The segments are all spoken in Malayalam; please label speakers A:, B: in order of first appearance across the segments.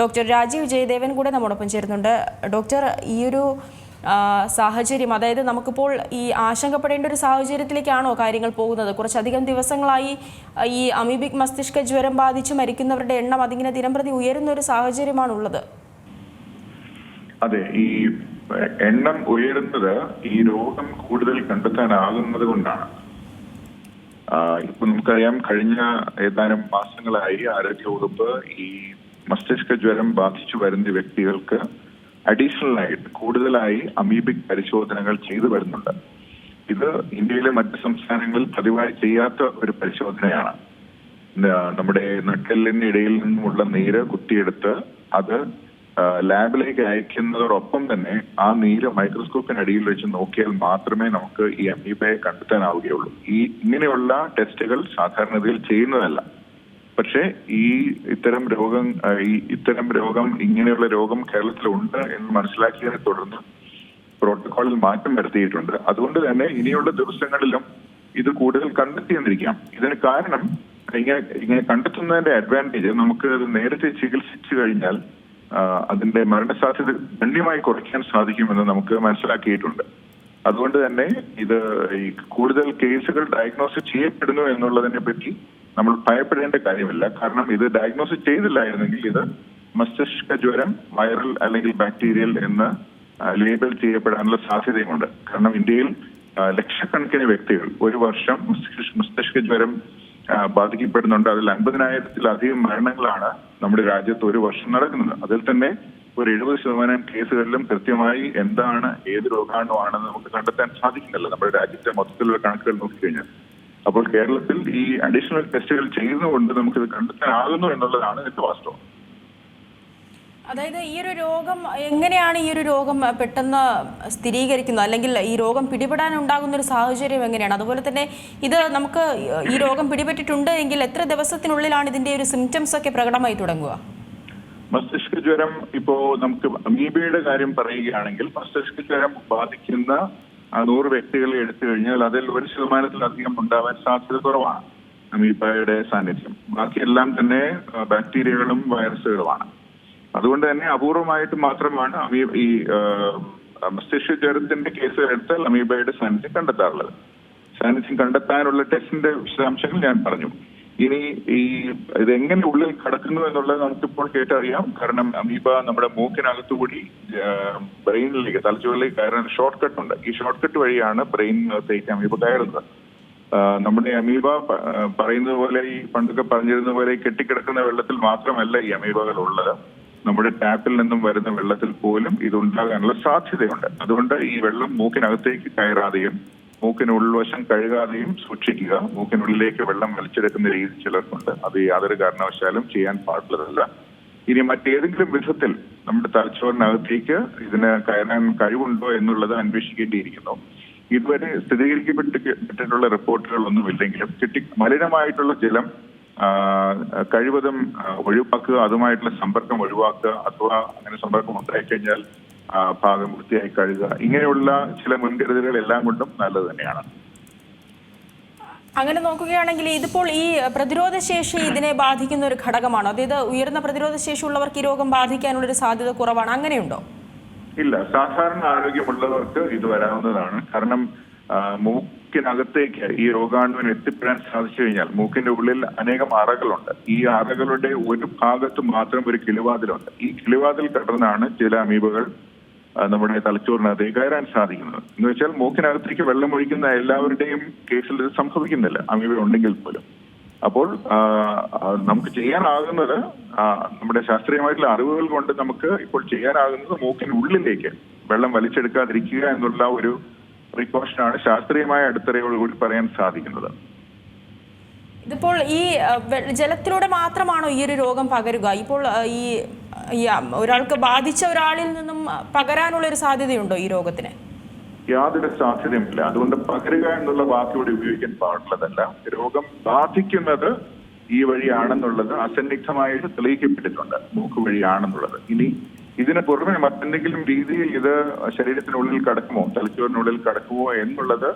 A: ഡോക്ടർ രാജീവ് ജയദേവൻ കൂടെ നമ്മോടൊപ്പം ചേരുന്നുണ്ട്. ഡോക്ടർ ഈ ഒരു സാഹചര്യം അതായത് നമുക്കിപ്പോൾ ഈ ആശങ്കപ്പെടേണ്ട ഒരു സാഹചര്യത്തിലേക്കാണോ കാര്യങ്ങൾ പോകുന്നത്? കുറച്ചധികം ദിവസങ്ങളായി ഈ അമീബിക് മസ്തിഷ്ക ജ്വരം ബാധിച്ച് മരിക്കുന്നവരുടെ എണ്ണം അതിങ്ങനെ ദിനംപ്രതി ഉയരുന്ന ഒരു സാഹചര്യമാണുള്ളത്.
B: അതെ ഈ എണ്ണം ഉയരുന്നത് ഈ രോഗം കൂടുതൽ കണ്ടെത്താനാകുന്നത് കൊണ്ടാണ്. ഇപ്പൊ നമുക്കറിയാം കഴിഞ്ഞ ഏതാനും മാസങ്ങളായി ആരോഗ്യവകുപ്പ് ഈ മസ്തിഷ്ക ജ്വരം ബാധിച്ചു വരുന്ന വ്യക്തികൾക്ക് അഡീഷണൽ ആയിട്ട് കൂടുതലായി അമീബിക് പരിശോധനകൾ ചെയ്തു വരുന്നുണ്ട്. ഇത് ഇന്ത്യയിലെ മറ്റ് സംസ്ഥാനങ്ങളിൽ പതിവായി ചെയ്യാത്ത ഒരു പരിശോധനയാണ്. നമ്മുടെ നട്ടെല്ലിന് ഇടയിൽ നിന്നുമുള്ള നീര് കുത്തിയെടുത്ത് അത് ലാബിലേക്ക് അയക്കുന്നതോടൊപ്പം തന്നെ ആ നീര് മൈക്രോസ്കോപ്പിനടിയിൽ വെച്ച് നോക്കിയാൽ മാത്രമേ നമുക്ക് ഈ അമീബയെ കണ്ടെത്താനാവുകയുള്ളൂ. ഈ ഇങ്ങനെയുള്ള ടെസ്റ്റുകൾ സാധാരണഗതിയിൽ ചെയ്യുന്നതല്ല. പക്ഷേ ഈ ഇത്തരം രോഗം ഈ ഇത്തരം രോഗം ഇങ്ങനെയുള്ള രോഗം കേരളത്തിലുണ്ട് എന്ന് മനസ്സിലാക്കിയതിനെ തുടർന്ന് പ്രോട്ടോകോളിൽ മാറ്റം വരുത്തിയിട്ടുണ്ട്. അതുകൊണ്ട് തന്നെ ഇനിയുള്ള ദിവസങ്ങളിലും ഇത് കൂടുതൽ കണ്ടെത്തിയെന്നിരിക്കാം. ഇതിന് കാരണം ഇങ്ങനെ ഇങ്ങനെ കണ്ടെത്തുന്നതിന്റെ അഡ്വാന്റേജ് നമുക്ക് അത് നേരത്തെ ചികിത്സിച്ചു കഴിഞ്ഞാൽ അതിന്റെ മരണസാധ്യത ഗണ്യമായി കുറയ്ക്കാൻ സാധിക്കുമെന്ന് നമുക്ക് മനസ്സിലാക്കിയിട്ടുണ്ട്. അതുകൊണ്ട് തന്നെ ഇത് ഈ കൂടുതൽ കേസുകൾ ഡയഗ്നോസ് ചെയ്യപ്പെടുന്നു എന്നുള്ളതിനെ പറ്റി നമ്മൾ ഭയപ്പെടേണ്ട കാര്യമില്ല. കാരണം ഇത് ഡയഗ്നോസ് ചെയ്തില്ലായിരുന്നെങ്കിൽ ഇത് മസ്തിഷ്ക ജ്വരം വൈറൽ അല്ലെങ്കിൽ ബാക്ടീരിയൽ എന്ന് ലേബൽ ചെയ്യപ്പെടാനുള്ള സാധ്യതയുമുണ്ട്. കാരണം ഇന്ത്യയിൽ ലക്ഷക്കണക്കിന് വ്യക്തികൾ ഒരു വർഷം മസ്തിഷ്ക ജ്വരം ബാധിക്കപ്പെടുന്നുണ്ട്. അതിൽ അൻപതിനായിരത്തിലധികം മരണങ്ങളാണ് നമ്മുടെ രാജ്യത്ത് ഒരു വർഷം നടക്കുന്നത്. അതിൽ തന്നെ ഒരു എഴുപത് ശതമാനം കേസുകളിലും കൃത്യമായി എന്താണ് ഏത് രോഗാണുവാണെന്ന് നമുക്ക് കണ്ടെത്താൻ സാധിക്കുന്നില്ല നമ്മുടെ രാജ്യത്തെ മൊത്തത്തിലുള്ള കണക്കുകൾ നോക്കിക്കഴിഞ്ഞാൽ. അപ്പോൾ കേരളത്തിൽ ഈ അഡീഷണൽ ടെസ്റ്റുകൾ ചെയ്യുന്നതുകൊണ്ട് നമുക്കിത് കണ്ടെത്താനാകുന്നു എന്നുള്ളതാണ് ഇതിന്റെ വാസ്തവം.
A: അതായത് ഈ ഒരു രോഗം എങ്ങനെയാണ് ഈ ഒരു രോഗം പെട്ടെന്ന് സ്ഥിരീകരിക്കുന്നത്? അല്ലെങ്കിൽ ഈ രോഗം പിടിപെടാൻ ഉണ്ടാകുന്ന ഒരു സാഹചര്യം എങ്ങനെയാണ്? അതുപോലെ തന്നെ ഇത് നമുക്ക് ഈ രോഗം പിടിപെട്ടിട്ടുണ്ട് എങ്കിൽ എത്ര ദിവസത്തിനുള്ളിലാണ് ഇതിന്റെ ഒരു സിംറ്റംസ് ഒക്കെ പ്രകടമായി തുടങ്ങുക?
B: മസ്തിഷ്ക ജ്വരം ഇപ്പോ നമുക്ക് അമീബയുടെ കാര്യം പറയുകയാണെങ്കിൽ മസ്തിഷ്ക ജ്വരം ബാധിക്കുന്ന നൂറ് വ്യക്തികളെ എടുത്തു കഴിഞ്ഞാൽ അതിൽ ഒരു ശതമാനത്തിലധികം ഉണ്ടാവാൻ സാധ്യത കുറവാണ് അമീബയുടെ സാന്നിധ്യം. ബാക്കിയെല്ലാം തന്നെ ബാക്ടീരിയകളും വൈറസുകളുമാണ്. അതുകൊണ്ട് തന്നെ അപൂർവമായിട്ട് മാത്രമാണ് അമീബ ഈ മസ്തിഷ്ക ജ്വരത്തിന്റെ കേസുകൾ എടുത്താൽ അമീബയുടെ സാന്നിധ്യം കണ്ടെത്താറുള്ളത്. സാന്നിധ്യം കണ്ടെത്താനുള്ള ടെസ്റ്റിന്റെ വിശദാംശങ്ങൾ ഞാൻ പറഞ്ഞു. ഇനി ഈ ഇതെങ്ങനെ ഉള്ളിൽ കടക്കുന്നു എന്നുള്ളത് നമുക്കിപ്പോൾ കേട്ടറിയാം. കാരണം അമീബ നമ്മുടെ മൂക്കിനകത്തുകൂടി ബ്രെയിനിലേക്ക് തലച്ചോറിലേക്ക് കയറാൻ ഷോർട്ട് കട്ട് ഉണ്ട്. ഈ ഷോർട്ട് കട്ട് വഴിയാണ് ബ്രെയിനിനകത്തേക്ക് അമീബ കയറുന്നത്. നമ്മുടെ അമീബ പറയുന്നത് പോലെ ഈ പണ്ടൊക്കെ പറഞ്ഞിരുന്ന പോലെ കെട്ടിക്കിടക്കുന്ന വെള്ളത്തിൽ മാത്രമല്ല ഈ അമീബകൾ ഉള്ളത്. നമ്മുടെ ടാപ്പിൽ നിന്നും വരുന്ന വെള്ളത്തിൽ പോലും ഇത് ഉണ്ടാകാനുള്ള സാധ്യതയുണ്ട്. അതുകൊണ്ട് ഈ വെള്ളം മൂക്കിനകത്തേക്ക് കയറാതെയും മൂക്കിന് ഉൾവശം കഴുകാതെയും സൂക്ഷിക്കുക. മൂക്കിനുള്ളിലേക്ക് വെള്ളം വലിച്ചെടുക്കുന്ന രീതി ചിലർക്കുണ്ട്. അത് യാതൊരു കാരണവശാലും ചെയ്യാൻ പാടുള്ളതല്ല. ഇനി മറ്റേതെങ്കിലും വിധത്തിൽ നമ്മുടെ തലച്ചോറിനകത്തേക്ക് ഇതിന് കയറാൻ കഴിവുണ്ടോ എന്നുള്ളത് അന്വേഷിക്കേണ്ടിയിരിക്കുന്നു. ഇതുവരെ സ്ഥിരീകരിക്കപ്പെട്ടിട്ടുള്ള റിപ്പോർട്ടുകളൊന്നും ഇല്ലെങ്കിലും കിട്ടി മലിനമായിട്ടുള്ള ജലം കഴിവതും ഒഴിവാക്കുക അതുമായിട്ടുള്ള സമ്പർക്കം ഒഴിവാക്കുക അഥവാ അങ്ങനെ സമ്പർക്കം ഉണ്ടായിക്കഴിഞ്ഞാൽ ഭാഗം വൃത്തിയായി കഴുകുക. ഇങ്ങനെയുള്ള ചില മുൻകരുതലുകൾ എല്ലാം കൊണ്ടും നല്ലത് തന്നെയാണ്.
A: അങ്ങനെ നോക്കുകയാണെങ്കിൽ ഇതിപ്പോൾ ഈ പ്രതിരോധ ശേഷി ഇതിനെ ബാധിക്കുന്ന ഒരു ഘടകമാണോ? അതായത് ഉയർന്ന പ്രതിരോധ ശേഷി ഉള്ളവർക്ക് ഈ രോഗം ബാധിക്കാനുള്ള ഒരു സാധ്യത കുറവാണ്. അങ്ങനെയുണ്ടോ?
B: ഇല്ല. സാധാരണ ആരോഗ്യമുള്ളവർക്ക് ഇത് വരാവുന്നതാണ്. കാരണം മൂക്കിനകത്തേക്ക് ഈ രോഗാണുവിന് എത്തിപ്പെടാൻ സാധിച്ചു കഴിഞ്ഞാൽ മൂക്കിന്റെ ഉള്ളിൽ അനേകം അറകളുണ്ട്. ഈ അറകളുടെ ഒരു ഭാഗത്ത് മാത്രം ഒരു കിളിവാതിലുണ്ട്. ഈ കിളിവാതിൽ കടന്നാണ് ചില അമീബകൾ നമ്മുടെ തലച്ചോറിനകത്ത് കയറാൻ സാധിക്കുന്നത്. എന്ന് വെച്ചാൽ മൂക്കിനകത്തേക്ക് വെള്ളം ഒഴിക്കുന്ന എല്ലാവരുടെയും കേസിൽ ഇത് സംഭവിക്കുന്നില്ല. അമീബ ഉണ്ടെങ്കിൽ പോലും. അപ്പോൾ നമുക്ക് ചെയ്യാനാകുന്നത് നമ്മുടെ ശാസ്ത്രീയമായിട്ടുള്ള അറിവുകൾ കൊണ്ട് നമുക്ക് ഇപ്പോൾ ചെയ്യാനാകുന്നത് മൂക്കിനുള്ളിലേക്ക് വെള്ളം വലിച്ചെടുക്കാതിരിക്കുക എന്നുള്ള ഒരു പ്രിക്കോഷനാണ് ശാസ്ത്രീയമായ അടിത്തറയോടുകൂടി പറയാൻ സാധിക്കുന്നത്.
A: ഇതിപ്പോൾ ഈ ജലത്തിലൂടെ മാത്രമാണോ ഈ ഒരു രോഗം പകരുക? ഇപ്പോൾ ഈ ഈ ഒരാൾക്ക് ബാധിച്ച ഒരാളിൽ നിന്നും പകരാനുള്ള ഒരു സാധ്യതയുണ്ടോ ഈ രോഗത്തിന്?
B: യാതൊരു സാധ്യതയുമില്ല. അതുകൊണ്ട് പകരുക എന്നുള്ള വാക്കിവിടെ ഉപയോഗിക്കാൻ പാടുള്ളതല്ല. രോഗം ബാധിക്കുന്നത് ഈ വഴിയാണെന്നുള്ളത് അസന്നിഗ്ധമായിട്ട് തെളിയിക്കപ്പെട്ടിട്ടുണ്ട്. മൂക്ക് വഴിയാണെന്നുള്ളത്. ഇനി ഇതിന് പുറമെ മറ്റെന്തെങ്കിലും രീതിയിൽ ഇത് ശരീരത്തിനുള്ളിൽ കടക്കുമോ തലച്ചോറിനുള്ളിൽ കടക്കുമോ എന്നുള്ളത്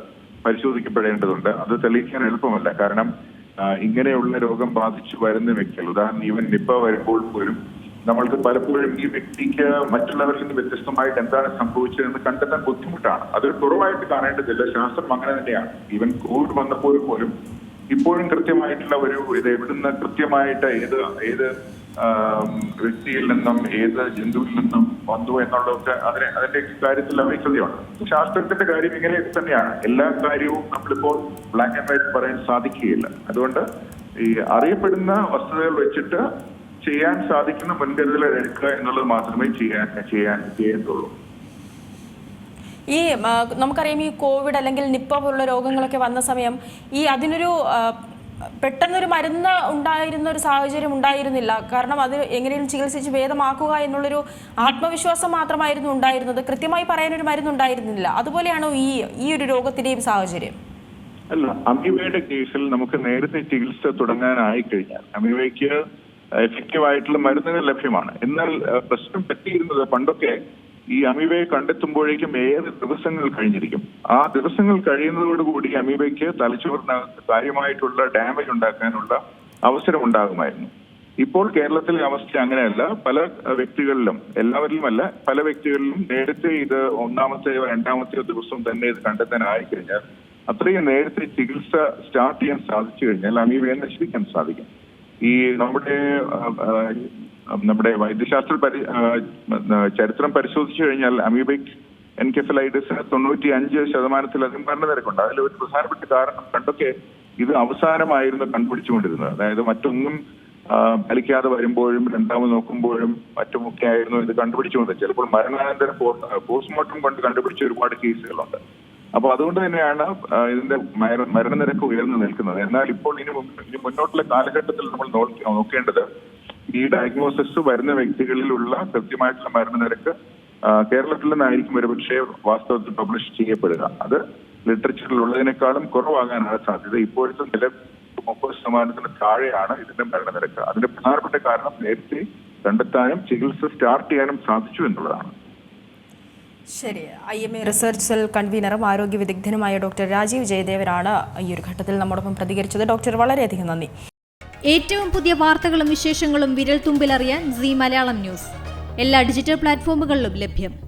B: പരിശോധിക്കപ്പെടേണ്ടതുണ്ട്. അത് തെളിയിക്കാൻ എളുപ്പമല്ല. കാരണം ഇങ്ങനെയുള്ള രോഗം ബാധിച്ചു വരുന്ന വ്യക്തികൾ ഉദാഹരണം ഈവൻ നിപ്പ വരുമ്പോൾ പോലും നമ്മൾക്ക് പലപ്പോഴും ഈ വ്യക്തിക്ക് മറ്റുള്ളവരിൽ നിന്ന് വ്യത്യസ്തമായിട്ട് എന്താണ് സംഭവിച്ചതെന്ന് കണ്ടെത്താൻ ബുദ്ധിമുട്ടാണ്. അതൊരു കുറവായിട്ട് കാണേണ്ടതില്ല. ശാസ്ത്രം അങ്ങനെ തന്നെയാണ്. ഈവൻ കോവിഡ് വന്നപ്പോൾ പോലും ഇപ്പോഴും കൃത്യമായിട്ടുള്ള ഒരു ഇത് എവിടുന്ന് കൃത്യമായിട്ട് ഏത് ഏത് വ്യക്തിയിൽ നിന്നും ഏത് ജന്തുവിൽ നിന്നും വന്നു എന്നുള്ളതൊക്കെ അതിനെ അതിന്റെ കാര്യത്തിൽ അവൈക്യതയുണ്ട് ശാസ്ത്രത്തിന്റെ കാര്യം ഇങ്ങനെയൊക്കെ തന്നെയാണ്. എല്ലാ കാര്യവും നമ്മളിപ്പോൾ ബ്ലാക്ക് ആൻഡ് വൈറ്റ് പറയാൻ സാധിക്കുകയില്ല. അതുകൊണ്ട് ഈ അറിയപ്പെടുന്ന വസ്തുതകൾ വെച്ചിട്ട് ചെയ്യാൻ സാധിക്കുന്ന മുൻകരുതലുകൾ എടുക്കുക എന്നുള്ളത് മാത്രമേ ചെയ്യാൻ ചെയ്യാൻ ചെയ്യത്തുള്ളൂ
A: ഈ നമുക്കറിയാം ഈ കോവിഡ് അല്ലെങ്കിൽ നിപ്പ പോലുള്ള രോഗങ്ങളൊക്കെ വന്ന സമയം ഈ അതിനൊരു പെട്ടെന്നൊരു മരുന്ന് ഉണ്ടായിരുന്ന ഒരു സാഹചര്യം ഉണ്ടായിരുന്നില്ല. കാരണം അത് എങ്ങനെയും ചികിത്സിച്ച് ഭേദമാക്കുക എന്നുള്ളൊരു ആത്മവിശ്വാസം മാത്രമായിരുന്നു ഉണ്ടായിരുന്നത്. കൃത്യമായി പറയാനൊരു മരുന്ന് ഉണ്ടായിരുന്നില്ല അതുപോലെയാണോ ഈ ഈ ഒരു രോഗത്തിന്റെയും സാഹചര്യം?
B: അല്ല അമീബയുടെ കേസിൽ നമുക്ക് നേരത്തെ ചികിത്സ തുടങ്ങാനായി കഴിഞ്ഞാൽ അമീബയ്ക്ക് എഫക്റ്റീവ് ആയിട്ടുള്ള മരുന്നുകൾ ലഭ്യമാണ്. എന്നാൽ പ്രശ്നം പറ്റിയിരുന്നത് പണ്ടൊക്കെ ഈ അമീബയെ കണ്ടെത്തുമ്പോഴേക്കും ഏറെ ദിവസങ്ങൾ കഴിഞ്ഞിരിക്കും. ആ ദിവസങ്ങൾ കഴിയുന്നതോടുകൂടി അമീബയ്ക്ക് തലച്ചോറിനകത്ത് കാര്യമായിട്ടുള്ള ഡാമേജ് ഉണ്ടാക്കാനുള്ള അവസരം ഉണ്ടാകുമായിരുന്നു ഇപ്പോൾ കേരളത്തിലെ അവസ്ഥ അങ്ങനെയല്ല. പല വ്യക്തികളിലും എല്ലാവരിലുമല്ല പല വ്യക്തികളിലും നേരത്തെ ഇത് ഒന്നാമത്തെയോ രണ്ടാമത്തെയോ ദിവസം തന്നെ ഇത് കണ്ടെത്താനായി കഴിഞ്ഞാൽ അത്രയും നേരത്തെ ചികിത്സ സ്റ്റാർട്ട് ചെയ്യാൻ സാധിച്ചു കഴിഞ്ഞാൽ അമീബയെ നശിപ്പിക്കാൻ സാധിക്കും. ഈ നമ്മുടെ നമ്മുടെ വൈദ്യശാസ്ത്ര പരി ചരിത്രം പരിശോധിച്ചു കഴിഞ്ഞാൽ അമീബിക് എൻകെഫലൈറ്റിസിന് തൊണ്ണൂറ്റി അഞ്ച് ശതമാനത്തിലധികം മരണനിരക്കുണ്ട് അതിൽ ഒരു പ്രധാനപ്പെട്ട കാരണം പണ്ടൊക്കെ ഇത് അവസാനമായിരുന്നു കണ്ടുപിടിച്ചുകൊണ്ടിരുന്നത്. അതായത് മറ്റൊന്നും ഫലിക്കാതെ വരുമ്പോഴും രണ്ടാമത് നോക്കുമ്പോഴും മറ്റുമൊക്കെ ആയിരുന്നു ഇത് കണ്ടുപിടിച്ചുകൊണ്ട് ചിലപ്പോൾ മരണാനന്തര പോസ്റ്റ്മോർട്ടം കൊണ്ട് കണ്ടുപിടിച്ച ഒരുപാട് കേസുകളുണ്ട്. അപ്പൊ അതുകൊണ്ട് തന്നെയാണ് ഇതിന്റെ മര- മരണനിരക്ക് ഉയർന്നു നിൽക്കുന്നത്. എന്നാൽ ഇപ്പോൾ ഇനി ഇനി മുന്നോട്ടുള്ള കാലഘട്ടത്തിൽ നമ്മൾ നോക്കേണ്ടത് ഈ ഡയഗ്നോസിസ് വരുന്ന വ്യക്തികളിലുള്ള കൃത്യമായിട്ടുള്ള മരണനിരക്ക് കേരളത്തിൽ നിന്നായിരിക്കും ഒരുപക്ഷെ വാസ്തവത്തിൽ പബ്ലിഷ് ചെയ്യപ്പെടുക. അത് ലിറ്ററേച്ചറിൽ ഉള്ളതിനേക്കാളും കുറവാകാനാണ് സാധ്യത ഇപ്പോഴത്തെ നില മുപ്പത് ശതമാനത്തിന് താഴെയാണ് ഇതിന്റെ മരണനിരക്ക്. അതിന്റെ പ്രധാനപ്പെട്ട കാരണം നേരത്തെ കണ്ടെത്താനും ചികിത്സ സ്റ്റാർട്ട് ചെയ്യാനും സാധിച്ചു എന്നുള്ളതാണ്.
A: ശരി. I M A research cell കൺവീനറും ആരോഗ്യ വിദഗ്ധനുമായ ഡോക്ടർ രാജീവ് ജയദേവനാണ് ഈ ഒരു ഘട്ടത്തിൽ നമ്മോടൊപ്പം പ്രതികരിച്ചത്. ഡോക്ടർ വളരെയധികം നന്ദി.
C: ഏറ്റവും പുതിയ വാർത്തകളും വിശേഷങ്ങളും വിരൽ തുമ്പിലറിയാൻ സി മലയാളം ന്യൂസ്. എല്ലാ ഡിജിറ്റൽ പ്ലാറ്റ്ഫോമുകളിലും ലഭ്യം.